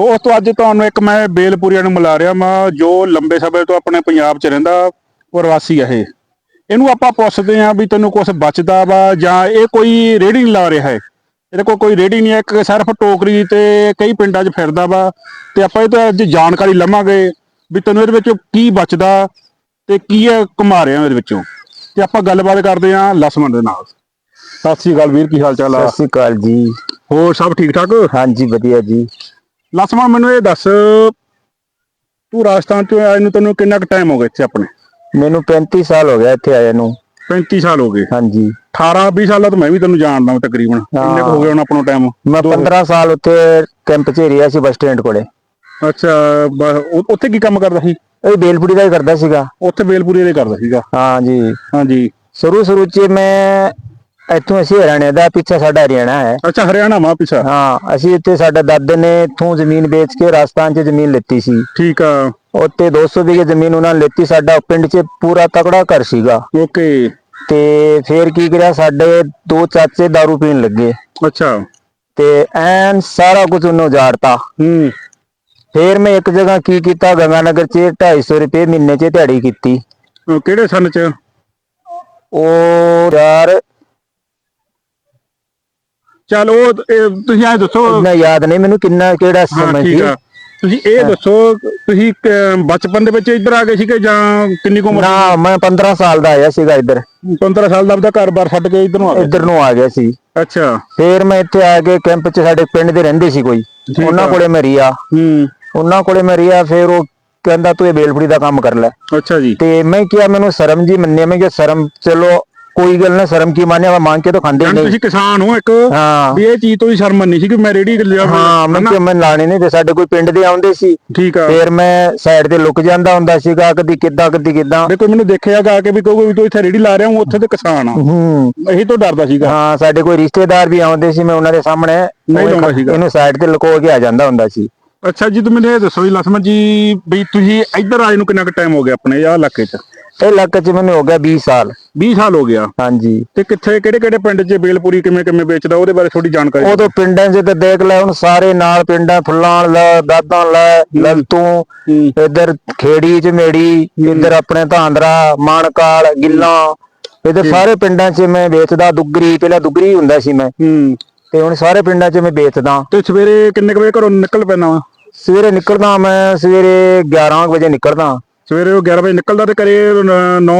ਉਸ ਤੋਂ ਅੱਜ ਤੁਹਾਨੂੰ ਇੱਕ ਮੈਂ ਬੇਲਪੁਰੀਆਂ ਨੂੰ ਮਿਲਾ ਰਿਹਾ ਮੈਂ ਜੋ ਲੰਬੇ ਸਮੇਂ ਤੋਂ ਆਪਣੇ ਪੰਜਾਬ 'ਚ ਰਹਿੰਦਾ ਪ੍ਰਵਾਸੀ ਆ ਇਹ। ਇਹਨੂੰ ਆਪਾਂ ਪੁੱਛਦੇ ਆ ਵੀ ਤੈਨੂੰ ਕੁਝ ਬਚਦਾ ਵਾ ਜਾਂ ਇਹ ਕੋਈ ਰੇੜੀ ਨਹੀਂ ਲਾ ਰਿਹਾ ਹੈ? ਇਹਦੇ ਕੋਲ ਕੋਈ ਰੇੜੀ ਨਹੀਂ ਹੈ ਇੱਕ ਸਿਰਫ ਟੋਕਰੀ ਤੇ ਕਈ ਪਿੰਡਾਂ 'ਚ ਫਿਰਦਾ ਵਾ। ਤੇ ਆਪਾਂ ਇਹ ਤੋਂ ਅੱਜ ਜਾਣਕਾਰੀ ਲਵਾਂਗੇ ਵੀ ਤੈਨੂੰ ਇਹਦੇ ਵਿੱਚੋਂ ਕੀ ਬਚਦਾ ਤੇ ਕੀ ਇਹ ਕਮਾ ਰਿਹਾ ਇਹਦੇ ਵਿੱਚੋਂ। ਤੇ ਆਪਾਂ ਗੱਲਬਾਤ ਕਰਦੇ ਆ ਲਸਮਨ ਦੇ ਨਾਲ। ਸਤਿ ਸ੍ਰੀ ਅਕਾਲ ਵੀਰ ਕੀ ਹਾਲ ਚਾਲ ਆ? ਸਤਿ ਸ਼੍ਰੀ ਅਕਾਲ ਜੀ। ਹੋਰ ਸਭ ਠੀਕ ਠਾਕ ਹਾਂਜੀ ਵਧੀਆ ਜੀ। ਲਸਮਨ ਮੈਨੂੰ ਇਹ ਦੱਸ ਤੂੰ ਰਾਜਸਥਾਨ ਤੋਂ ਆਇਆ ਨੂੰ ਤੈਨੂੰ ਕਿੰਨਾ ਕੁ ਟਾਈਮ ਹੋ ਗਿਆ ਇੱਥੇ ਆਪਣੇ? ਮੈਨੂੰ 35 ਸਾਲ ਹੋ ਗਿਆ ਇੱਥੇ ਆਏ ਨੂੰ। 35 ਸਾਲ ਹੋ ਗਏ। ਹਾਂਜੀ। 18 20 ਸਾਲਾਂ ਤੋਂ ਮੈਂ ਵੀ ਤੈਨੂੰ ਜਾਣਦਾ ਹਾਂ ਤਕਰੀਬਨ। ਕਿੰਨੇ ਹੋ ਗਏ ਹੁਣ ਆਪਣਾ ਟਾਈਮ ਮੈਂ 15 ਸਾਲ ਉੱਥੇ ਕੈਂਪ 'ਚ ਰਿਹਾ ਸੀ ਬੱਸ ਸਟੈਂਡ ਕੋਲੇ। ਅੱਛਾ ਉੱਥੇ ਕੀ ਕੰਮ ਕਰਦਾ ਸੀ? ਇਹ ਬੇਲਪੁਰੀ ਦਾ ਹੀ ਕਰਦਾ ਸੀਗਾ। ਉੱਥੇ ਬੇਲਪੁਰੀ ਦੇ ਕਰਦਾ ਸੀਗਾ। ਹਾਂਜੀ ਹਾਂਜੀ। ਸ਼ੁਰੂ ਸ਼ੁਰੂ 'ਚ ਮੈਂ ਇੱਥੋਂ ਅਸੀਂ ਹਰਿਆਣੇ ਦਾ ਪਿੱਛੇ ਸਾਡਾ ਹਰਿਆਣਾ ਹੈ। ਅੱਛਾ ਹਰਿਆਣਾ ਮਾ ਪਿਛਾ। ਹਾਂ ਅਸੀਂ ਇੱਥੇ ਸਾਡੇ ਦਾਦੇ ਨੇ ਇੱਥੋਂ ਜ਼ਮੀਨ ਵੇਚ ਕੇ ਰਾਜਸਥਾਨ 'ਚ ਜ਼ਮੀਨ ਲਿੱਤੀ ਸੀ। ਠੀਕ ਆ। ਉੱਤੇ 200 ਵਿਗੇ ਜ਼ਮੀਨ ਉਹਨਾਂ ਨੇ ਲਿੱਤੀ ਸਾਡਾ ਪਿੰਡ 'ਚ ਪੂਰਾ ਤਕੜਾ ਘਰ ਸੀਗਾ। ਓਕੇ। ਤੇ ਫੇਰ ਕੀ ਕਰਿਆ ਸਾਡੇ ਦੋ ਚਾਚੇ दारू ਪੀਣ ਲੱਗੇ। ਅੱਛਾ। ਤੇ ਐਨ ਸਾਰਾ ਕੁਝ ਉਹਨੂੰ ਉਜਾੜਤਾ। ਹੂੰ। ਫੇਰ ਮੈਂ ਇੱਕ ਜਗ੍ਹਾ ਕੀ ਕੀਤਾ ਗੰਗਾਨਗਰ 'ਚ 250 ਰੁਪਏ ਮਹੀਨੇ 'ਚ ਦਿਹਾੜੀ ਕੀਤੀ। ਉਹ ਕਿਹੜੇ ਸਨ ਚ? ਉਹ ਯਾਰ ਚਲ ਉਹ ਇਹ ਤੁਸੀਂ ਐ ਦੱਸੋ। ਇੰਨਾ ਯਾਦ ਨਹੀਂ ਮੈਨੂੰ ਕਿੰਨਾ ਕਿਹੜਾ ਹਾਂ ਸਮਾਂ ਠੀਕ ਸੀ। ਆ। ਤੁਸੀਂ ਇਹ ਦੱਸੋ ਤੁਸੀਂ ਕ- ਬਚਪਨ ਦੇ ਵਿੱਚ ਇੱਧਰ ਆ ਗਏ ਸੀਗੇ ਜਾਂ ਕਿੰਨੀ ਕੁ ਉਮਰ ਨਾ ਮੈਂ 15 ਸਾਲ ਦਾ ਆਇਆ ਸੀਗਾ ਇੱਧਰ। 15 ਸਾਲ ਦਾ ਆਪਦਾ ਘਰ-ਬਾਰ ਛੱਡ ਕੇ ਇੱਧਰ ਨੂੰ ਆ ਗਏ? ਇੱਧਰ ਨੂੰ ਆ ਗਿਆ ਸੀ। ਅੱਛਾ। ਫੇਰ ਮੈਂ ਇੱਥੇ ਆ ਕੇ ਕੈਂਪ 'ਚ ਸਾਡੇ ਪਿੰਡ ਦੇ ਰਹਿੰਦੇ ਸੀ ਕੋਈ। ਠੀਕ ਉਹਨਾਂ ਆ। ਕੋਲੇ ਮੈਂ ਰਿਆ। ਹੂੰ। ਉਹਨਾਂ ਕੋਲੇ ਮੈਂ ਰਿਆ ਫੇਰ ਉਹ ਕਹਿੰਦਾ ਤੂੰ ਇਹ ਬੇਲਪੁਰੀ ਦਾ ਕੰਮ ਕਰ ਲੈ। ਅੱਛਾ ਜੀ। ਤੇ ਮੈਂ ਕਿਹਾ ਮੈਨੂੰ ਸ਼ਰਮ ਜੀ ਮੰਨਿਆ। ਮੈਂ ਕਿ ਸ਼ਰਮ ਚਲੋ ਕੋਈ ਗੱਲ ਨਾ ਸ਼ਰਮ ਕੀ ਮਾਨਿਆ ਮੈਂ ਮੰਗ ਕੇ ਤਾਂ ਖਾਂਦੇ ਹੀ ਯਾਨੀ ਨਹੀਂ। ਤੁਸੀਂ ਕਿਸਾਨ ਹੋ ਇੱਕ ਹਾਂ। ਵੀ ਇਹ ਚੀਜ਼ ਤੋਂ ਵੀ ਸ਼ਰਮ ਨਹੀਂ ਸੀ ਕਿ ਮੈਂ ਰੇੜੀ ਲਿਆ ਹਾਂ ਮੈਂ ਕਿ ਮੈਂ ਲਾਣੇ ਨਹੀਂ ਤੇ ਸਾਡੇ ਕੋਈ ਪਿੰਡ ਦੇ ਆਉਂਦੇ ਸੀ। ਠੀਕ ਆ। ਫੇਰ ਮੈਂ ਸਾਈਡ ਤੇ ਲੁਕ ਜਾਂਦਾ ਹੁੰਦਾ ਸੀਗਾ ਕਦੀ ਕਿੱਦਾਂ ਕਦੀ ਕਿੱਦਾਂ। ਦੇਖੋ ਮੈਨੂੰ ਦੇਖਿਆਗਾ ਆ ਕੇ ਵੀ ਕਹੋਗੇ ਵੀ ਤੂੰ ਇੱਥੇ ਰੇੜੀ ਲਾ ਰਿਹਾ ਹੂੰ ਉੱਥੇ ਤੇ ਕਿਸਾਨ ਆ। ਹੂੰ। ਇਹੀ ਤੋਂ ਡਰਦਾ ਸੀਗਾ। ਹਾਂ ਸਾਡੇ ਕੋਈ ਰਿਸ਼ਤੇਦਾਰ ਵੀ ਆਉਂਦੇ ਸੀ ਮੈਂ ਉਹਨਾਂ ਦੇ ਸਾਹਮਣੇ ਨਹੀਂ ਲਾਉਂਦਾ ਸੀਗਾ। ਇਹਨੂੰ ਸਾਈਡ ਤੇ ਲੁਕੋ ਕੇ ਆ ਜਾਂਦਾ ਹੁੰਦਾ ਸੀ। ਅੱਛਾ ਜੀ ਤੂੰ ਮੈਨੂੰ ਇਹ ਦੱਸੋ ਜੀ ਲਖਮਨ ਜੀ ਵੀ ਤੁਸੀਂ ਇੱਧਰ ਆਏ ਨੂੰ ਕਿੰਨਾ ਕੁ ਟਾਈਮ ਹੋ ਗਿਆ ਆਪਣੇ ਆਹ ਇਲਾਕੇ 'ਚ? ਇਹ ਇਲਾਕੇ 'ਚ ਮੈਨੂੰ ਹੋ ਗਿਆ 20 ਸਾਲ। 20 ਸਾਲ ਹੋ ਗਿਆ? ਹਾਂਜੀ। ਤੇ ਕਿੱਥੇ ਕਿਹੜੇ ਕਿਹੜੇ ਪਿੰਡ 'ਚ ਬੇਲਪੂਰੀ ਕਿਵੇਂ ਕਿਵੇਂ ਵੇਚਦਾ? ਉਹਦੇ ਬਾਰੇ ਥੋੜੀ ਜਾਣਕਾਰੀ ਉਦੋਂ ਪਿੰਡਾਂ 'ਚ ਤੇ ਦੇਖ ਲੈ ਹੁਣ ਸਾਰੇ ਨਾਲ ਪਿੰਡਾਂ ਫੁੱਲਾਂ ਲੈ ਦਾਦਾਂ ਲੈ ਲਲਤੂ। ਇੱਧਰ ਖੇੜੀ ਚ ਮੇੜੀ ਇੱਧਰ ਆਪਣੇ ਧਾਂਦਰਾ ਮਾਨਕਾਲ ਗਿੱਲਾਂ ਇੱਧਰ ਸਾਰੇ ਪਿੰਡਾਂ 'ਚ ਮੈਂ ਵੇਚਦਾ ਦੁੱਗਰੀ ਪਹਿਲਾਂ ਦੁੱਗਰੀ ਹੁੰਦਾ ਸੀ ਮੈਂ। ਤੇ ਹੁਣ ਸਾਰੇ ਪਿੰਡਾਂ 'ਚ ਮੈਂ ਵੇਚਦਾ। ਤੇ ਸਵੇਰੇ ਕਿੰਨੇ ਕੁ ਵਜੇ ਘਰੋਂ ਨਿਕਲ ਪੈਣਾ? ਸਵੇਰੇ ਨਿਕਲਦਾ ਮੈਂ ਸਵੇਰੇ 11 ਕੁ ਵਜੇ ਨਿਕਲਦਾ। ਸਵੇਰੇ ਉਹ 11 ਵਜੇ ਨਿਕਲਦਾ ਤੇ ਕਰੇ 9 9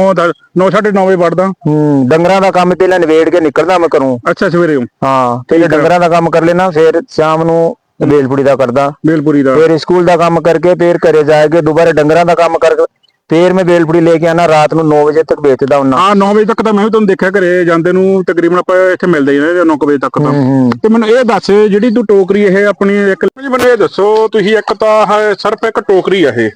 9:30 ਵਜੇ ਵੜਦਾ। ਹੂੰ ਡੰਗਰਾਂ ਦਾ ਕੰਮ ਪਹਿਲਾਂ ਨਿਬੇੜ ਕੇ ਨਿਕਲਦਾ ਮੈਂ ਘਰੋਂ। ਅੱਛਾ ਸਵੇਰੇ ਹਾਂ ਪਹਿਲੇ ਡੰਗਰਾਂ ਦਾ ਕੰਮ ਕਰ ਲੈਣਾ ਫਿਰ ਸ਼ਾਮ ਨੂੰ ਬੇਲਪੁੜੀ ਦਾ ਕਰਦਾ। ਬੇਲਪੂਰੀ ਦਾ। ਫਿਰ ਸਕੂਲ ਦਾ ਕੰਮ ਕਰਕੇ ਫਿਰ ਘਰੇ ਜਾ ਕੇ ਦੁਬਾਰਾ ਡੰਗਰਾਂ ਦਾ ਕੰਮ ਕਰਕੇ ਫਿਰ ਮੈਂ ਬੇਲਪੁੜੀ ਲੈ ਕੇ ਆਣਾ ਰਾਤ ਨੂੰ 9 ਵਜੇ ਤੱਕ ਵੇਚਦਾ ਹੁੰਨਾ ਹਾਂ 9 ਵਜੇ ਤੱਕ ਤਾਂ ਮੈਂ ਵੀ ਤੁਹਾਨੂੰ ਦੇਖਿਆ ਘਰੇ ਜਾਂਦੇ ਨੂੰ ਤਕਰੀਬਨ ਆਪਾਂ ਇੱਥੇ ਮਿਲਦੇ ਹੀ ਨੇ 9 ਵਜੇ ਤੱਕ ਤਾਂ। ਤੇ ਮੈਨੂੰ ਇਹ ਦੱਸ ਜਿਹੜੀ ਤੂੰ ਟੋਕਰੀ ਇਹ ਆਪਣੀ ਇੱਕ ਜੀ ਮੈਨੂੰ ਇਹ ਦੱਸੋ ਤੁਸੀਂ ਇੱਕ ਤਾਂ ਸਿਰਫ ਇੱਕ ਟੋਕਰੀ ਆ ਇਹ।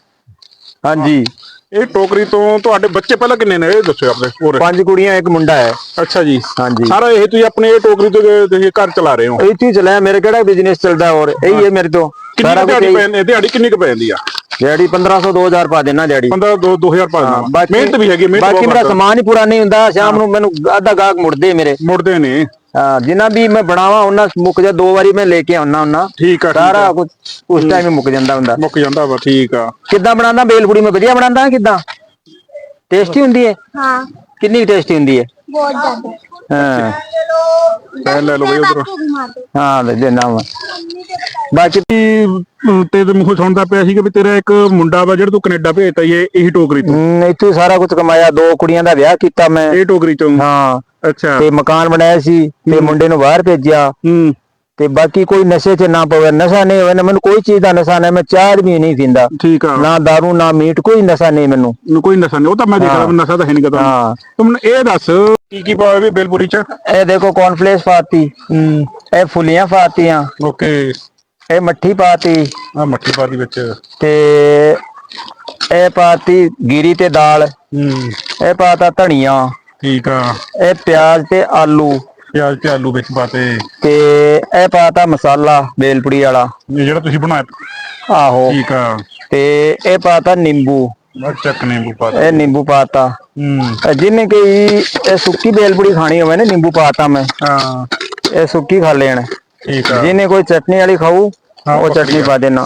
ਹਾਂਜੀ। ਇਹ ਟੋਕਰੀ ਤੋਂ ਤੁਹਾਡੇ ਬੱਚੇ ਪਹਿਲਾਂ ਕਿੰਨੇ ਨੇ? ਇਹ ਦੱਸੋ ਆਪਣੇ ਹੋਰ। ਪੰਜ ਕੁੜੀਆਂ ਇੱਕ ਮੁੰਡਾ ਹੈ। ਅੱਛਾ ਜੀ। ਹਾਂਜੀ। ਸਾਰਾ ਇਹ ਤੁਸੀਂ ਆਪਣੇ ਇਹ ਟੋਕਰੀ ਤੋਂ ਤੁਸੀਂ ਘਰ ਚਲਾ ਰਹੇ ਹੋ? ਇਹ ਚੀਜ਼ ਚਲਾਇਆ ਮੇਰੇ ਕਿਹੜਾ ਬਿਜ਼ਨਸ ਚੱਲਦਾ ਹੋਰ? ਇਹੀ ਹੈ। ਮੇਰੇ ਤੋਂ। ਕਿੰਨੀ ਦਿਹਾੜੀ ਪੈਂਦੀ ਦਿਹਾੜੀ ਕਿੰਨੀ ਕੁ ਪੈਂਦੀ ਆ? ਦਿਹਾੜੀ 1500 2000 ਪਾ ਦੇਣਾ ਦਿਹਾੜੀ। 15 2 2000 ਪਾ ਦੇਣਾ। ਮਿਹਨਤ ਵੀ ਹੈਗੀ ਮਿਹਨਤ ਬਾਕੀ ਮੇਰਾ। ਸਮਾਨ ਹੀ ਪੂਰਾ ਨਹੀਂ ਹੁੰਦਾ ਸ਼ਾਮ ਨੂੰ ਮੈਨੂੰ ਅੱਧਾ ਗਾਹਕ ਮੁੜਦੇ ਮੇਰੇ। ਮੁੜਦੇ ਨੇ। ਹਾਂ ਜਿੰਨਾ ਵੀ ਮੈਂ ਬਣਾਵਾ ਉਹਨਾਂ ਮੁੱਕ ਜਾ ਦੋ ਵਾਰੀ ਮੈਂ ਲੈ ਕੇ ਆਉਣਾ ਉਹਨਾਂ ਠੀਕ ਆ ਸਾਰਾ ਆ। ਕੁਝ ਉਸ ਟਾਈਮ ਹੀ ਮੁੱਕ ਜਾਂਦਾ ਹੁੰਦਾ। ਮੁੱਕ ਜਾਂਦਾ ਵਾ ਠੀਕ ਆ। ਕਿੱਦਾਂ ਬਣਾਉਂਦਾ? ਬੇਲਪੂੜੀ ਮੈਂ ਵਧੀਆ ਬਣਾਉਂਦਾ ਕਿੱਦਾਂ? ਟੇਸਟੀ ਹੁੰਦੀ ਹੈ? ਹਾਂ। ਕਿੰਨੀ ਟੇਸਟੀ ਹੁੰਦੀ ਹੈ? ਬਹੁਤ ਜ਼ਿਆਦਾ। ਬਾਕੀ ਤੇ ਸੁਣਦਾ ਪਿਆ ਸੀਗਾ ਤੇਰਾ ਇੱਕ ਮੁੰਡਾ ਵਾ ਜਿਹੜਾ ਤੂੰ ਕੈਨੇਡਾ ਭੇਜਤਾ ਇਹ ਇਹੀ ਟੋਕਰੀ ਤੋਂ। ਸਾਰਾ ਕੁਝ ਕਮਾਇਆ ਦੋ ਕੁੜੀਆਂ ਦਾ ਵਿਆਹ ਕੀਤਾ ਮੈਂ। ਟੋਕਰੀ ਤੋਂ। ਮਕਾਨ ਬਣਾਇਆ ਸੀ ਤੇ ਮੁੰਡੇ ਨੂੰ ਬਾਹਰ ਭੇਜਿਆ। ਹੂੰ ਤੇ ਬਾਕੀ ਕੋਈ ਨਸ਼ੇ 'ਚ ਨਾ ਪਵੇ ਨਸ਼ਾ ਨਹੀਂ ਹੋਵੇ ਨਾ ਮੈਨੂੰ ਕੋਈ ਚੀਜ਼ ਦਾ ਨਸ਼ਾ ਨਹੀਂ ਮੈਂ ਚਾਹ ਵੀ ਨਹੀਂ ਪੀਂਦਾ। ਠੀਕ ਆ। ਨਾ दारू ਨਾ ਮੀਟ ਕੋਈ ਨਸ਼ਾ ਨਹੀਂ ਮੈਨੂੰ। ਨੂੰ ਕੋਈ ਨਸ਼ਾ ਨਹੀਂ ਉਹ ਤਾਂ ਮੈਂ ਦੇਖ ਰਿਹਾ ਨਸ਼ਾ ਤਾਂ ਹੈ ਨਹੀਂ ਕਦਾ ਹਾਂ। ਤੂੰ ਮੈਨੂੰ ਇਹ ਦੱਸ ਕੀ ਕੀ ਪਾਇਆ ਵੀ ਬੇਲਪੁਰੀ ਚ? ਇਹ ਦੇਖੋ ਕੌਨਫਲੇਸ ਪਾਤੀ। ਹੂੰ। ਇਹ ਫੁੱਲੀਆਂ ਪਾਤੀਆਂ। ਓਕੇ। ਇਹ ਮੱਠੀ ਪਾਤੀ। ਆ ਮੱਠੀ ਪਾਦੀ ਵਿੱਚ। ਤੇ ਇਹ ਪਾਤੀ ਗੀਰੀ ਤੇ ਦਾਲ। ਹੂੰ। ਇਹ ਪਾਤਾ ਧਨੀਆ। ਠੀਕ ਆ। ਇਹ ਪਿਆਜ਼ ਤੇ ਆਲੂ। ਪਿਆਜ਼ ਤੇ ਆਲੂ ਵਿੱਚ ਪਾਤੇ ਤੇ। ਇਹ ਪਾਤਾ ਮਸਾਲਾ ਬੇਲਪੁੜੀ ਵਾਲਾ। ਇਹ ਜਿਹੜਾ ਤੁਸੀਂ ਬਣਾਇਆ ਆਹੋ। ਠੀਕ ਆ। ਤੇ ਇਹ ਪਾਤਾ ਨਿੰਬੂ। ਚੱਕ ਨਿੰਬੂ ਪਾਤਾ ਇਹ ਨਿੰਬੂ ਪਾਤਾ। ਹੂੰ। ਜਿਹਨੇ ਕੋਈ ਇਹ ਸੁੱਕੀ ਬੇਲਪੁੜੀ ਖਾਣੀ ਹੋਵੇ ਨਾ ਨਿੰਬੂ ਪਾਤਾ ਮੈਂ। ਹਾਂ। ਇਹ ਸੁੱਕੀ ਖਾ ਲੈਣ। ਠੀਕ ਆ। ਜਿਹਨੇ ਕੋਈ ਚਟਨੀ ਵਾਲੀ ਖਾਊ ਹਾਂ, ਉਹ ਚਟਨੀ। ਪਾ ਦੇਣਾ।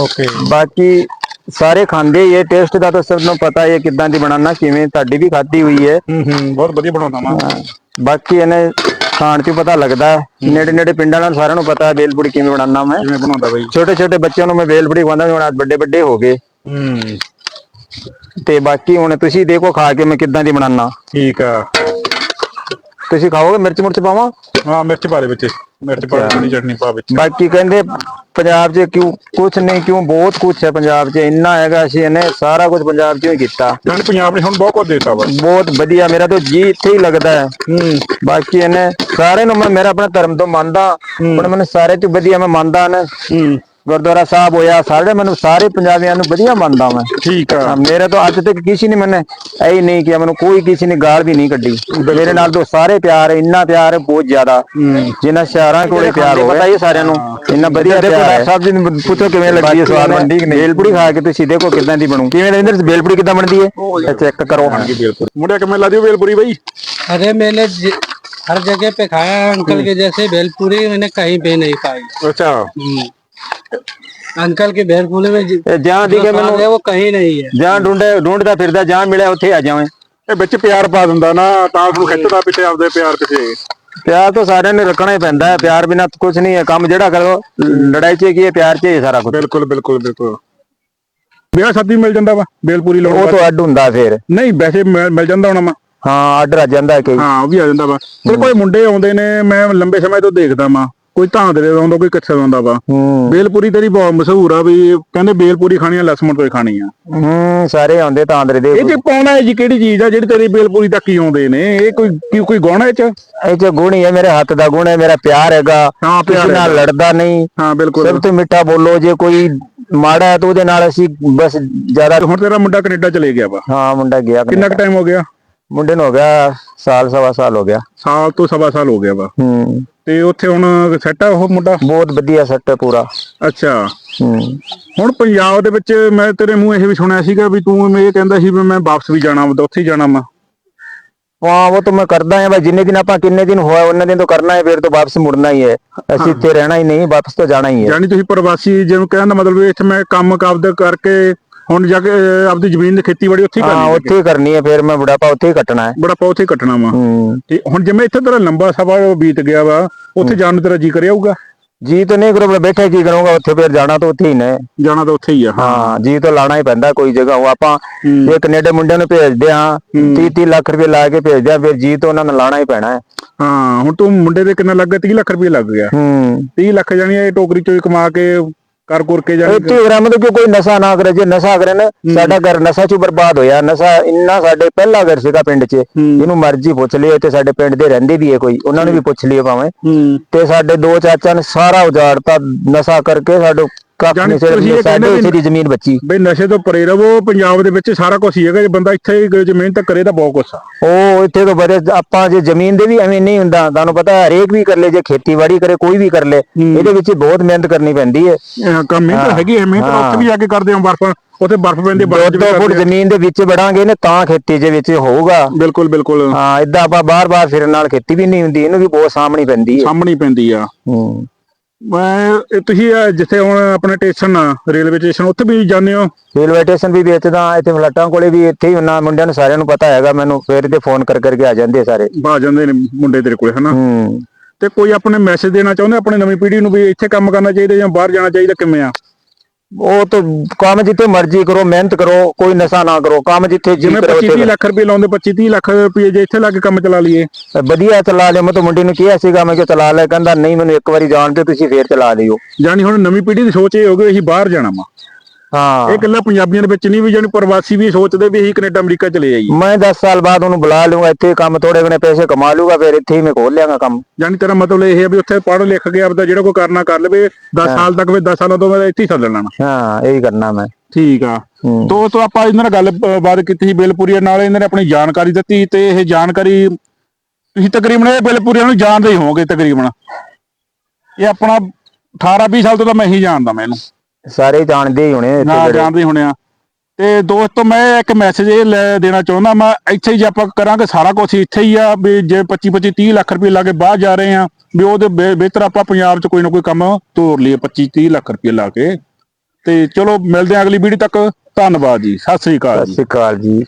ਓਕੇ। ਬਾਕੀ ਸਾਰੇ ਖਾਂਦੇ ਹੀ ਇਹ ਟੇਸਟ ਦਾ ਤਾਂ ਸਭ ਨੂੰ ਪਤਾ ਹੈ ਕਿਦਾਂ ਦੀ ਬਣਾਉਣਾ ਕਿਵੇਂ ਤੁਹਾਡੀ ਵੀ ਖਾਧੀ ਹੋਈ ਹੈ। ਹੂੰ ਹੂੰ ਬਹੁਤ ਵਧੀਆ ਬਣਾਉਂਦਾ ਮੈਂ। ਬਾਕੀ ਇਹਨੇ ਖਾਣ ਚ ਪਤਾ ਲੱਗਦਾ ਨੇੜੇ ਨੇੜੇ ਪਿੰਡਾਂ ਨਾਲ ਸਾਰਿਆਂ ਨੂੰ ਪਤਾ ਹੈ ਵੇਲਪੂੜੀ ਕਿਵੇਂ ਬਣਾਉਣਾ ਮੈਂ। ਕਿਵੇਂ ਬਣਾਉਂਦਾ ਬਈ? ਛੋਟੇ ਛੋਟੇ ਬੱਚਿਆਂ ਨੂੰ ਮੈਂ ਵੇਲਪੂੜੀ ਖਵਾਉਂਦਾ ਹੁਣ ਅੱਜ ਵੱਡੇ ਵੱਡੇ ਹੋ ਗਏ। ਹੂੰ। ਤੇ ਬਾਕੀ ਹੁਣ ਤੁਸੀਂ ਦੇਖੋ ਖਾ ਕੇ ਮੈਂ ਕਿਦਾਂ ਦੀ ਬਣਾਉਣਾ ਠੀਕ ਆ। ਤੁਸੀਂ ਖਾਓਗੇ ਮਿਰਚ ਮੁਰਚ ਪਾਵਾਂ? ਹਾਂ ਮਿਰਚ ਪਾ ਦੇ ਵਿੱਚ। ਮਿਰਚ ਪਾ ਦੇ ਥੋੜੀ ਚਟਨੀ ਪਾ ਵਿੱਚ। ਬਾਕੀ ਕਹਿੰਦੇ ਪੰਜਾਬ 'ਚ ਕਿਉਂ ਕੁਛ ਨਹੀਂ ਕਿਉਂ ਬਹੁਤ ਕੁਛ ਹੈ ਪੰਜਾਬ 'ਚ। ਇੰਨਾ ਹੈਗਾ ਅਸੀਂ ਇਹਨੇ ਸਾਰਾ ਕੁਝ ਪੰਜਾਬ 'ਚੋਂ ਹੀ ਕੀਤਾ। ਜਾਨੀ ਪੰਜਾਬ ਨੇ ਹੁਣ ਬਹੁਤ ਕੁਝ ਦੇਤਾ ਵਾ। ਬਹੁਤ ਵਧੀਆ ਮੇਰਾ ਤਾਂ ਜੀ ਇੱਥੇ ਹੀ ਲੱਗਦਾ ਹੈ। ਹੂੰ। ਬਾਕੀ ਇਹਨੇ ਸਾਰੇ ਨੂੰ ਮੈਂ ਮੇਰਾ ਆਪਣਾ ਧਰਮ ਤੋਂ ਮੰਨਦਾ। ਪਰ ਮੈਨੂੰ ਸਾਰੇ ਤੋਂ ਵਧੀਆ ਮੈਂ ਮੰਨਦਾ ਨੇ ਹੂੰ। ਗੁਰਦੁਆਰਾ ਸਾਹਿਬ ਹੋਇਆ ਸਾਰੇ ਮੈਨੂੰ ਸਾਰੇ ਪੰਜਾਬੀਆਂ ਨੂੰ ਵਧੀਆ ਮੰਨਦਾ ਮੈਂ ਠੀਕ ਆ ਹਾਂ, ਮੇਰੇ ਤੋਂ ਅੱਜ ਤੱਕ ਕਿਸੇ ਨੇ ਮੈਨੇ ਐ ਹੀ ਨਹੀਂ ਕਿਹਾ ਮੈਨੂੰ ਕੋਈ ਕਿਸੇ ਨੇ ਗਾਲ ਵੀ ਨਹੀਂ ਕੱਢੀ ਮੇਰੇ ਨਾਲ ਤੋਂ ਸਾਰੇ ਪਿਆਰ ਹੈ, ਇੰਨਾ ਪਿਆਰ ਹੈ ਬਹੁਤ ਜ਼ਿਆਦਾ ਜਿੰਨਾ ਸ਼ਹਿਰਾਂ ਕੋਲੇ ਪਿਆਰ ਹੋਵੇ ਪਤਾ ਹੀ ਸਾਰਿਆਂ ਨੂੰ ਇੰਨਾ ਵਧੀਆ ਦੇਖੋ ਡਾਕਟਰ ਸਾਹਿਬ ਜੀ ਨੂੰ ਪੁੱਛੋ ਕਿਵੇਂ ਲੱਗੀ ਹੈ ਸਵਾਦ ਬਣਦੀ ਕਿ ਨਹੀਂ ਬੇਲਪੂੜੀ ਖਾ ਕੇ ਤੁਸੀਂ ਦੇਖੋ ਕਿਦਾਂ ਦੀ ਬਣੂ ਕਿਵੇਂ ਰਹਿੰਦੇ ਬੇਲਪੂੜੀ ਕਿਦਾਂ ਬਣਦੀ ਹੈ ਚੈੱਕ ਕਰੋ ਬਿਲਕੁਲ ਮੁੰਡਿਆ ਕਿਵੇਂ ਲਾ ਦਿਓ ਵੇਲਪੁਰੀ ਬਈ अरे मैंने जि- हर जगह पे खाया है अंकल के जैसे भेलपूरी मैंने कहीं पे नहीं खाई ਅੱਛਾ ਅੰਕਲ ਕੇ ਬੈਰ ਫੂਲੇ ਵਿੱਚ ਜਾਂ ਦੀ ਮੈਨੂੰ ਉਹ ਕਹੀਂ ਨਹੀਂ ਹੈ। ਜਾਂ ਢੂੰਡੇ ਢੂੰਡਦਾ ਫਿਰਦਾ ਜਾਂ ਮਿਲਿਆ ਉੱਥੇ ਆ ਜਾਵੇਂ। ਇਹ ਵਿੱਚ ਪਿਆਰ ਪਾ ਦਿੰਦਾ ਨਾ ਤਾਂ ਉਹਨੂੰ ਖਿੱਚਦਾ ਪਿੱਛੇ ਆਪਦੇ ਪਿਆਰ ਪਿੱਛੇ। ਪਿਆਰ ਤਾਂ ਸਾਰਿਆਂ ਨੂੰ ਰੱਖਣਾ ਹੀ ਪੈਂਦਾ ਹੈ ਪਿਆਰ ਬਿਨਾ ਕੁਝ ਨਹੀਂ ਹੈ। ਕੰਮ ਜਿਹੜਾ ਕਰੋ ਲੜਾਈ 'ਚ ਕੀ ਹੈ ਪਿਆਰ 'ਚ ਹੀ ਸਾਰਾ ਕੁਝ ਬਿਲਕੁਲ ਬਿਲਕੁਲ ਬਿਲਕੁਲ। ਵਿਆਹ ਸਾਦੀ ਮਿਲ ਜਾਂਦਾ ਵਾ ਬੇਲਪੂਰੀ ਲਾਉਣ ਉਹ ਤੋਂ ਅੱਡ ਹੁੰਦਾ ਫੇਰ। ਨਹੀਂ ਵੈਸੇ ਮਿਲ ਜਾਂਦਾ ਹੁਣ ਮਾ ਹਾਂ ਅੱਡ ਆ ਜਾਂਦਾ ਕੋਈ। ਹਾਂ ਉਹ ਵੀ ਆ ਜਾਂਦਾ ਵਾ। ਤੇ ਕੋਈ ਮੁੰਡੇ ਆਉਂਦੇ ਨੇ ਮੈਂ ਲੰਬੇ ਸਮੇਂ ਤੋਂ ਦੇਖਦਾ ਮਾ ਕੋਈ ਧਾਂਦਰੇ ਦਾ ਆਉਂਦਾ ਕੋਈ ਕਿੱਥੇ ਦਾ ਆਉਂਦਾ ਵਾ ਹੂੰ। ਬੇਲਪੁਰੀ ਤੇਰੀ ਬਹੁਤ ਮਸ਼ਹੂਰ ਆ ਵੀ ਕਹਿੰਦੇ ਬੇਲਪੁਰੀ ਖਾਣੀ ਆ ਲਸਮਣ ਤੋਂ ਹੀ ਖਾਣੀ ਆ। ਹੂੰ ਸਾਰੇ ਆਉਂਦੇ ਤਾਂ ਆਂਦਰੇ ਦੇ ਇਹ ਚ ਪਾਉਣਾ ਹੈ ਜੀ ਕਿਹੜੀ ਚੀਜ਼ ਆ ਜਿਹੜੀ ਤੇਰੀ ਬੇਲਪੁਰੀ ਤੱਕ ਹੀ ਆਉਂਦੇ ਨੇ? ਇਹ ਕੋਈ ਕੀ ਕੋਈ ਗਾਉਣਾ ਇਹ ਚ? ਇਹ ਚ ਗੁਣ ਹੀ ਹੈ ਮੇਰੇ ਹੱਥ ਦਾ ਗੁਣ ਹੈ ਮੇਰਾ ਪਿਆਰ ਹੈਗਾ। ਹਾਂ, ਪਿਆਰ ਨਾਲ। ਲੜਦਾ ਨਹੀਂ। ਹਾਂ ਬਿਲਕੁਲ। ਸਭ ਤੋਂ ਮਿੱਠਾ ਬੋਲੋ ਜੇ ਕੋਈ ਮਾੜਾ ਹੈ ਤਾਂ ਉਹਦੇ ਨਾਲ ਅਸੀਂ ਬਸ ਜ਼ਿਆਦਾ ਹੁਣ ਤੇਰਾ ਮੁੰਡਾ ਕੈਨੇਡਾ ਚਲੇ ਗਿਆ ਵਾ। ਹਾਂ ਮੁੰਡਾ ਗਿਆ ਕਿੰਨਾ ਕੁ ਟਾਈਮ ਹੋ ਗਿਆ? ਮੁੰਡੇ ਨੂੰ ਹੋ ਗਿਆ ਸਾਲ ਸਵਾ ਸਾਲ ਹੋ ਗਿਆ। ਸਾਲ ਤੋਂ ਸਵਾ ਸਾਲ ਹੋ ਗਿਆ ਵਾ। ਹੂੰ। ਤੇ ਉੱਥੇ ਹੁਣ ਸੈੱਟ ਆ ਉਹ ਮੁੰਡਾ? ਬਹੁਤ ਵਧੀਆ ਸੈੱਟ ਹੈ ਪੂਰਾ। ਅੱਛਾ। ਹੂੰ। ਹੁਣ ਪੰਜਾਬ ਦੇ ਵਿੱਚ ਮੈਂ ਤੇਰੇ ਮੂੰਹ ਇਹ ਵੀ ਸੁਣਿਆ ਸੀਗਾ ਵੀ ਤੂੰ ਇਹ ਕਹਿੰਦਾ ਸੀ ਵੀ ਮੈਂ ਵਾਪਸ ਵੀ ਜਾਣਾ ਵਾ ਉੱਥੇ ਹੀ ਜਾਣਾ ਵਾ ਹਾਂ ਉਹ ਤਾਂ ਮੈਂ ਕਰਦਾ ਹਾਂ ਭਾਈ ਜਿੰਨੇ ਦਿਨ ਆਪਾਂ ਕਿੰਨੇ ਦਿਨ ਹੋਇਆ ਉਹਨਾਂ ਦਿਨ ਤੋਂ ਕਰਨਾ ਹੈ ਫਿਰ ਤੋਂ ਵਾਪਸ ਮੁੜਨਾ ਹੀ ਹੈ। ਅਸੀਂ ਇੱਥੇ ਰਹਿਣਾ ਹੀ ਨਹੀਂ ਵਾਪਸ ਤੋਂ ਜਾਣਾ ਹੀ ਹੈ। ਯਾਨੀ ਤੁਸੀਂ ਪ੍ਰਵਾਸੀ ਜਿਹਨੂੰ ਕਹਿਣ ਦਾ ਮਤਲਬ ਵੀ ਇੱਥੇ ਮੈਂ ਕੰਮ ਕਾਬਦ ਕਰਕੇ ਹੁਣ ਜਾ ਕੇ ਅਹ, ਆਪਦੀ ਜ਼ਮੀਨ ਦੀ ਖੇਤੀਬਾੜੀ ਉੱਥੇ ਹੀ ਹਾਂ ਕਰਨੀ ਹੈ ਉੱਥੇ ਹੀ ਕਰਨੀ ਹੈ ਫਿਰ ਮੈਂ ਬੁਢਾਪਾ ਉੱਥੇ ਹੀ ਕੱਟਣਾ ਹੈ। ਬੜਾ ਪਾ ਉੱਥੇ ਹੀ ਕੱਟਣਾ ਵਾ। ਹੂੰ। ਤੇ ਹੁਣ ਜਿਵੇਂ ਇੱਥੇ ਤੇਰਾ ਲੰਬਾ ਸਫ਼ਰ ਬੀਤ ਗਿਆ ਵਾ ਉੱਥੇ ਜਾਣ ਨੂੰ ਤੇਰਾ ਜੀ ਕਰਿਆ ਹੋਊਗਾ ਜੀ ਤਾਂ ਨਹੀਂ ਕਰੋ ਬੈਠੇ ਕੀ ਕਰੂੰਗਾ ਉੱਥੇ ਫਿਰ ਜਾਣਾ ਤਾਂ ਉੱਥੇ ਹੀ ਨੇ। ਜਾਣਾ ਤਾਂ ਉੱਥੇ ਹੀ ਆ ਹਾਂ। ਜੀ ਤਾਂ ਲਾਣਾ ਹੀ ਪੈਂਦਾ ਕੋਈ ਜਗ੍ਹਾ। ਉਹ ਆਪਾਂ ਇਹ ਕੈਨੇਡਾ ਮੁੰਡਿਆਂ ਨੂੰ ਭੇਜਦੇ ਆ 30 30 ਲੱਖ ਰੁਪਏ ਲਾ ਕੇ ਭੇਜਦੇ ਆ ਫਿਰ ਜੀ ਤਾਂ ਉਹਨਾਂ ਨੂੰ ਲਾਣਾ ਹੀ ਪੈਣਾ ਹੈ। ਹਾਂ ਹੁਣ ਤੂੰ ਮੁੰਡੇ ਦੇ ਕਿੰਨਾ ਲੱਗ ਗਿਆ? 30 ਲੱਖ ਰੁਪਏ ਲੱਗ ਗਿਆ। ਹੂੰ। 30 ਲੱਖ ਜਾਨੀ ਇਹ ਟੋਕਰੀ ਚੋਂ ਹੀ ਕਮਾ ਕੇ ਕਰ ਕੁਰ ਕੇ ਜਾਣੀ ਇੱਥੇ ਗ੍ਰਾਮ ਤੋਂ ਕਿ ਕੋਈ ਨਸ਼ਾ ਨਾ ਕਰੇ? ਜੇ ਨਸ਼ਾ ਕਰੇ ਨਾ ਸਾਡਾ ਘਰ ਨਸ਼ਾ ਚ ਬਰਬਾਦ ਹੋਇਆ। ਨਸ਼ਾ ਇੰਨਾ ਸਾਡੇ ਪਹਿਲਾ ਘਰ ਸੀਗਾ ਪਿੰਡ 'ਚ। ਇਹਨੂੰ ਮਰਜ਼ੀ ਪੁੱਛ ਲਿਓ ਤੇ ਸਾਡੇ ਪਿੰਡ ਦੇ ਰਹਿੰਦੇ ਵੀ ਹੈ ਕੋਈ। ਉਹਨਾਂ ਨੂੰ ਵੀ ਪੁੱਛ ਲਿਓ ਭਾਵੇਂ। ਤੇ ਸਾਡੇ ਦੋ ਚਾਚਾ ਨੇ ਸਾਰਾ ਉਜਾੜਤਾ ਨਸ਼ਾ ਕਰਕੇ ਸਾਡੇ ਕੱਖ ਜਾਣੀ ਨਹੀਂ ਤੁਸੀਂ ਇਹ ਸਿਰ ਸਾਡੇ ਕਹਿੰਦੇ ਉੱਥੇ ਦੀ ਜ਼ਮੀਨ ਬਚੀ। ਬਈ ਨਸ਼ੇ ਤੋਂ ਪਰੇ ਰਵੋ ਪੰਜਾਬ ਦੇ ਵਿੱਚ ਸਾਰਾ ਕੁਝ ਹੀ ਹੈਗਾ ਜੇ ਬੰਦਾ ਇੱਥੇ ਹੀ ਜੇ ਮਿਹਨਤ ਕਰੇ ਤਾਂ ਬਹੁਤ ਕੁਛ ਆ। ਉਹ ਇੱਥੇ ਤੋਂ ਬੜੇ ਆਪਾਂ ਜੇ ਜ਼ਮੀਨ ਦੇ ਵੀ ਐਵੇਂ ਨਹੀਂ ਹੁੰਦਾ ਤੁਹਾਨੂੰ ਪਤਾ ਹੈ, ਹਰੇਕ ਵੀ ਕਰ ਲੇ ਜੇ ਖੇਤੀਬਾੜੀ ਕਰੇ ਕੋਈ ਵੀ ਕਰ ਲੇ ਇਹਦੇ ਵਿੱਚ ਬਹੁਤ ਮਿਹਨਤ ਕਰਨੀ ਪੈਂਦੀ ਹੈ। ਇਹ ਕੰਮ ਮਿਹਨਤ ਹੈਗੀ ਹੈ ਮਿਹਨਤ ਤਾਂ ਉੱਥੇ ਵੀ ਜਾ ਕੇ ਕਰਦੇ ਬਰਫ ਉੱਥੇ ਬਰਫ ਪੈਂਦੀ ਬਰਫ ਫੁੱਟ ਜ਼ਮੀਨ ਦੇ ਵਿੱਚ ਵੜਾਂਗੇ ਨੇ ਤਾਂ ਖੇਤੀ ਦੇ ਵਿੱਚ ਹੋਊਗਾ। ਬਿਲਕੁਲ ਬਿਲਕੁਲ। ਹਾਂ ਇਦਾਂ ਆਪਾਂ ਬਾਰ-ਬਾਰ ਫਿਰਨ ਨਾਲ ਖੇਤੀ ਵੀ ਨਹੀਂ ਹੁੰਦੀ ਇਹਨੂੰ ਵੀ ਬਹੁਤ ਸਾਹਮਣੀ ਪੈਂਦੀ ਹੈ। ਸਾਹਮਣੀ ਪੈਂਦੀ ਆ। ਹੂੰ। ਮੈਂ ਇਹ ਤੁਸੀਂ ਇਹ ਜਿੱਥੇ ਹੁਣ ਆਪਣੇ ਸਟੇਸ਼ਨ ਆ ਰੇਲਵੇ ਸਟੇਸ਼ਨ ਉੱਥੇ ਵੀ ਜਾਂਦੇ ਹੋ? ਰੇਲਵੇ ਸਟੇਸ਼ਨ ਵੀ ਵੇਚਦਾ ਇੱਥੇ ਫਲੱਟਾਂ ਕੋਲੇ ਵੀ ਇੱਥੇ ਹੀ ਹੁੰਨਾ ਮੁੰਡਿਆਂ ਨੂੰ ਸਾਰਿਆਂ ਨੂੰ ਪਤਾ ਹੈਗਾ ਮੈਨੂੰ ਫੇਰ ਤੇ ਫੋਨ ਕਰ ਕਰਕੇ ਆ ਜਾਂਦੇ ਸਾਰੇ। ਬਾ ਜਾਂਦੇ ਨੇ ਮੁੰਡੇ ਤੇਰੇ ਕੋਲੇ ਹਨਾ? ਹੂੰ। ਤੇ ਕੋਈ ਆਪਣੇ ਮੈਸੇਜ ਦੇਣਾ ਚਾਹੁੰਦੇ ਆਪਣੇ ਨਵੀਂ ਪੀੜ੍ਹੀ ਨੂੰ ਵੀ ਇੱਥੇ ਕੰਮ ਕਰਨਾ ਚਾਹੀਦਾ ਜਾਂ ਬਾਹਰ ਜਾਣਾ ਚਾਹੀਦਾ ਕਿਵੇਂ ਆ? ਉਹ ਤਾਂ ਕੰਮ ਜਿੱਥੇ ਮਰਜ਼ੀ ਕਰੋ ਮਿਹਨਤ ਕਰੋ ਕੋਈ ਨਸ਼ਾ ਨਾ ਕਰੋ ਕੰਮ ਜਿੱਥੇ ਜੀ ਜਿਵੇਂ ਕਰੋ 25 30 ਲੱਖ ਰੁਪਏ ਲਾਉਂਦੇ 25 30 ਲੱਖ ਰੁਪਏ ਜੇ ਇੱਥੇ ਲਾ ਕੇ ਕੰਮ ਚਲਾ ਲਈਏ। ਵਧੀਆ ਚਲਾ ਲਿਓ ਮੈਂ ਤਾਂ ਮੁੰਡੇ ਨੂੰ ਕਿਹਾ ਸੀਗਾ ਮੈਂ ਕਿ ਚਲਾ ਲੈ ਕਹਿੰਦਾ ਨਹੀਂ ਮੈਨੂੰ ਇੱਕ ਵਾਰੀ ਜਾਣ ਤੇ ਤੁਸੀਂ ਫੇਰ ਚਲਾ ਲਿਓ ਜਾਨੀ ਹੁਣ ਨਵੀਂ ਪੀੜ੍ਹੀ ਦੀ ਸੋਚ ਇਹ ਹੋ ਗਈ ਅਸੀਂ ਬਾਹਰ ਜਾਣਾ ਵਾ। ਹਾਂ। ਇਹ ਇਕੱਲਾ ਪੰਜਾਬੀਆਂ ਦੇ ਵਿੱਚ ਨਹੀਂ ਵੀ ਜਾਨੀ ਪ੍ਰਵਾਸੀ ਵੀ ਸੋਚਦੇ ਵੀ ਅਸੀਂ ਕੈਨੇਡਾ ਅਮਰੀਕਾ ਚਲੇ ਜਾਈਏ ਮੈਂ 10 ਸਾਲ ਬਾਅਦ ਉਹਨੂੰ ਬੁਲਾ ਲੂੰਗਾ ਇੱਥੇ ਕੰਮ ਥੋੜੇ ਘਣੇ ਪੈਸੇ ਕਮਾ ਲੂਗਾ ਫਿਰ ਇੱਥੇ ਹੀ ਮੈਂ ਖੋਲ ਲਿਆਂਗਾ ਕੰਮ। ਜਾਨੀ ਤੇਰਾ ਮਤਲਬ ਇਹ ਹੈ ਵੀ ਉੱਥੇ ਪੜ੍ਹ ਲਿਖ ਕੇ ਆਪਦਾ ਜਿਹੜਾ ਕੋਈ ਕਰਨਾ ਕਰ ਲਵੇ 10 ਸਾਲ ਤੱਕ ਵੀ 10 ਸਾਲਾਂ ਤੋਂ ਬਾਅਦ ਇੱਥੇ ਹੀ ਸੱਦ ਲੈਣਾ। ਹਾਂ ਇਹੀ ਕਰਨਾ ਮੈਂ। ਠੀਕ ਆ। ਦੋਸਤੋ ਆਪਾਂ ਇਹਨਾਂ ਨਾਲ ਗੱਲਬਾਤ ਕੀਤੀ ਸੀ ਬਿਲਪੁਰੀਆ ਨਾਲ ਇਹਨਾਂ ਨੇ ਆਪਣੀ ਜਾਣਕਾਰੀ ਦਿੱਤੀ ਤੇ ਇਹ ਜਾਣਕਾਰੀ ਤੁਸੀਂ ਤਕਰੀਬਨ ਇਹ ਬਿਲਪੁਰੀਆ ਨੂੰ ਜਾਣਦੇ ਹੀ ਹੋਵੋਗੇ ਤਕਰੀਬਨ। ਇਹ ਆਪਣਾ 18 20 ਸਾਲ ਤੋਂ ਤਾਂ ਮੈਂ ਹੀ ਜਾਣਦਾ ਮੈਂ ਇਹਨੂੰ। ਸਾਰੇ ਜਾਣਦੇ ਹੀ ਹੋਣੇ ਇੱਥੇ ਨਾ ਜਿਹੜੇ। ਜਾਣਦੇ ਹੋਣੇ ਆ। ਤੇ ਦੋਸਤੋ ਮੈਂ ਇੱਕ ਮੈਸੇਜ ਇਹ ਲੈ ਦੇਣਾ ਚਾਹੁੰਦਾ ਮੈਂ ਇੱਥੇ ਹੀ ਜੇ ਆਪਾਂ ਕਰਾਂਗੇ ਸਾਰਾ ਕੁਝ ਇੱਥੇ ਹੀ ਆ ਵੀ ਜੇ 25 25 30 ਲੱਖ ਰੁਪਏ ਲਾ ਕੇ ਬਾਹਰ ਜਾ ਰਹੇ ਆ ਵੀ ਉਹਦੇ ਬਿ- ਬਿਹਤਰ ਆਪਾਂ ਪੰਜਾਬ 'ਚ ਕੋਈ ਨਾ ਕੋਈ ਕੰਮ ਤੋਰ ਲਈਏ 25 30 ਲੱਖ ਰੁਪਏ ਲਾ ਕੇ। ਤੇ ਚਲੋ ਮਿਲਦੇ ਹਾਂ ਅਗਲੀ ਵੀਡੀਓ ਤੱਕ। ਧੰਨਵਾਦ ਜੀ ਸਤਿ ਸ੍ਰੀ ਅਕਾਲ ਸਤਿ ਜੀ ਸ਼੍ਰੀ ਅਕਾਲ ਜੀ।